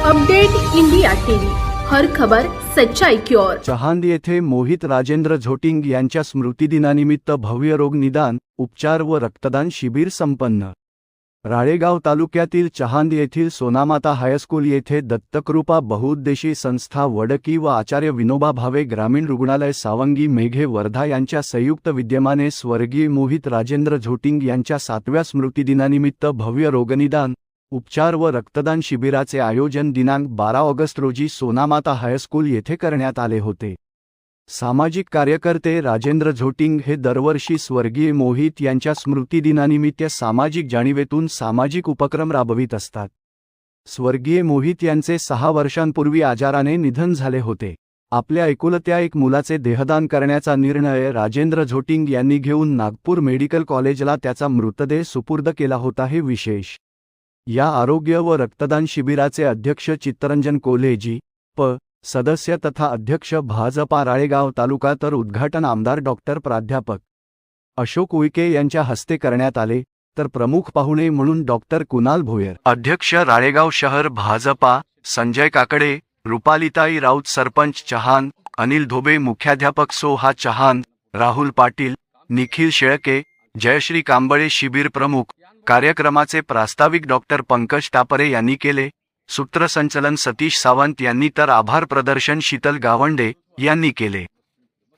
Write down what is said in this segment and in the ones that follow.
Update India TV. हर खबर सच्चाई की ओर. चहांद येथे मोहित राजेंद्र झोटिंग यांच्या स्मृतिदिनानिमित्त भव्य रोग निदान उपचार व रक्तदान शिबिर संपन्न. राळेगाव तालुक्यातील चहांद येथील सोनामाता हायस्कूल येथे दत्तकृपा बहुउद्देशी संस्था वडकी व आचार्य विनोबा भावे ग्रामीण रुग्णालय सावंगी मेघे वर्धा यांच्या संयुक्त विद्यमाने स्वर्गीय मोहित राजेंद्र झोटिंग यांच्या सातव्या स्मृतिदिनानिमित्त भव्य रोगनिदान उपचार व रक्तदान शिबिराचे आयोजन दिनांक बारा ऑगस्ट रोजी सोनामाता हायस्कूल येथे करण्यात आले होते. सामाजिक कार्यकर्ते राजेंद्र झोटिंग हे दरवर्षी स्वर्गीय मोहित यांच्या स्मृतिदिनानिमित्त सामाजिक जाणीवेतून सामाजिक उपक्रम राबवित असतात. स्वर्गीय मोहित यांचे सहा वर्षांपूर्वी आजाराने निधन झाले होते. आपल्या एकुलत्या एक मुलाचे देहदान करण्याचा निर्णय राजेंद्र झोटिंग यांनी घेऊन नागपूर मेडिकल कॉलेजला त्याचा मृतदेह सुपूर्द केला होता हे विशेष. या आरोग्य व रक्तदान शिबिराचे अध्यक्ष चित्तरंजन कोल्हेजी प. सदस्य तथा अध्यक्ष भाजपा राळेगाव तालुका तर उद्घाटन आमदार डॉक्टर प्राध्यापक अशोक उईके यांच्या हस्ते करण्यात आले तर प्रमुख पाहुणे म्हणून डॉक्टर कुणाल भोयर अध्यक्ष राळेगाव शहर भाजपा संजय काकडे रुपालिताई राऊत सरपंच चहान अनिल धोबे मुख्याध्यापक सोहा चहान राहुल पाटील निखिल शेळके जयश्री कांबळे शिबिर प्रमुख कार्यक्रमाचे प्रास्ताविक डॉक्टर पंकज टापरे यांनी केले. सूत्रसंचलन सतीश सावंत यांनी तर आभार प्रदर्शन शीतल गावंडे यांनी केले.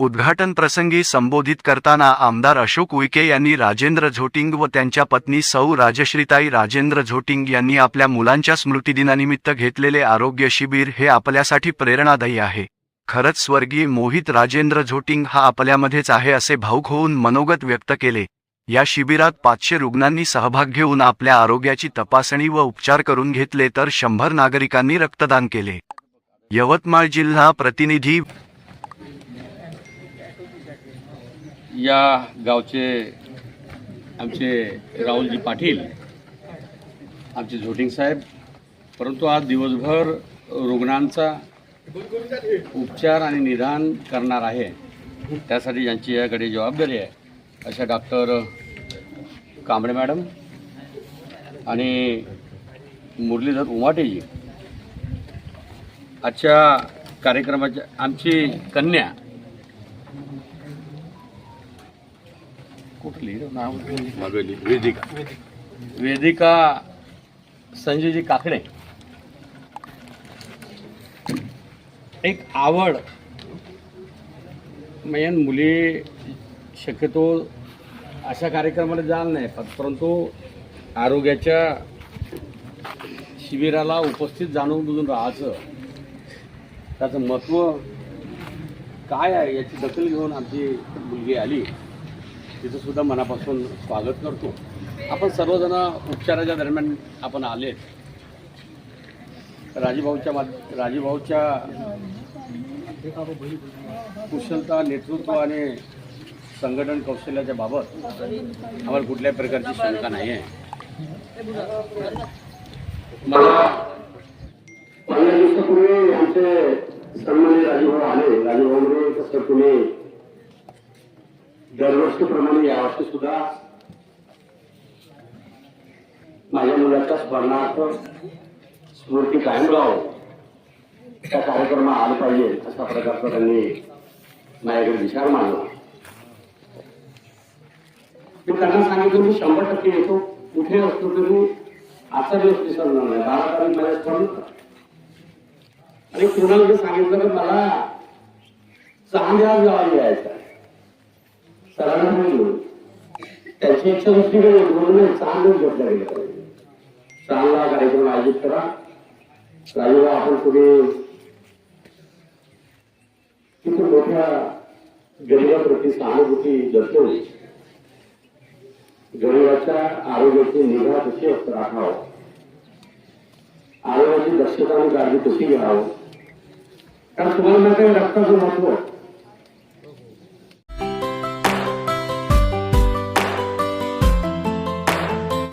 उद्घाटन प्रसंगी संबोधित करताना आमदार अशोक उईके यांनी राजेंद्र झोटिंग व त्यांच्या पत्नी सौ राजश्रीताई राजेंद्र झोटिंग यांनी आपल्या मुलांच्या स्मृतिदिनानिमित्त घेतलेले आरोग्य शिबिर हे आपल्यासाठी प्रेरणादायी आहे. खरंच स्वर्गीय मोहित राजेंद्र झोटिंग हा आपल्यामध्येच आहे असे भाऊक होऊन मनोगत व्यक्त केले. या शिबिरात पाचशे रुग्णांनी सहभाग घेऊन आपल्या आरोग्याची तपासणी व उपचार करून घेतले तर शंभर नागरिकांनी रक्तदान केले. यवतमाळ जिल्हा प्रतिनिधी या गावचे आमचे राहुलजी पाटील आमचे झोटिंग साहेब परंतु आज दिवसभर रुग्णांचा उपचार आणि निदान करणार आहे. त्यासाठी ज्यांची याकडे जबाबदारी आहे अशा डॉक्टर कांबळे मॅडम आणि मुरलीधर उमाटेजी. आजच्या कार्यक्रमाच्या आमची कन्या. कुठली नाव? वेदिका. वेदिका संजयजी काकडे. एक आवड. म्हणजे मुली शक्यतो अशा कार्यक्रमाला जाल नाही परंतु आरोग्याच्या शिबिराला उपस्थित जाणून बुजून राहायचं त्याचं महत्त्व काय आहे याची दखल घेऊन आमची मुलगी आली तिचं सुद्धा मनापासून स्वागत करतो. आपण सर्वजण उपचाराच्या दरम्यान आपण आले. राजीभाऊच्या माध राजीभाऊच्या कुशलता नेतृत्व आणि संघटन कौशल्याच्या बाबत आम्हाला कुठल्याही प्रकारची शंका नाही आहे. मला दिवसापूर्वी आमचे सन्मान्य राजूभाऊ आले. राजूभाऊ कसं तुम्ही दरवर्षीप्रमाणे यावर्षी सुद्धा माझ्या मुलाच्या स्मरणार्थ स्मृती कायम राहो त्या कार्यक्रमात आलं पाहिजे अशा प्रकारचा त्यांनी माझ्याकडे विचार मांडला. मी त्यांना सांगितलं मी शंभर टक्के येतो. कुठे असतो तरी आजचा दिवस विसरणार नाही. बारा तारीख माझ्या स्मरण आणि कुणाला मी सांगितलं की मला चांगल्या गावाला यायचं सरांना म्हणून त्याची इच्छा दुसरीकडे म्हणून चांगलं घेतलं गेलं पाहिजे चांगला कार्यक्रम आयोजित करा. राजूला आपण पुढे किती मोठ्या गरीबाप्रती सहानुभूती दर्शवली गरीबाच्या आरोग्याची निगा कशी राखावं आरोग्याची दक्षता आणि काळजी कशी घ्यावं कारण तुम्हाला माहिती आहे रक्ताचं महत्व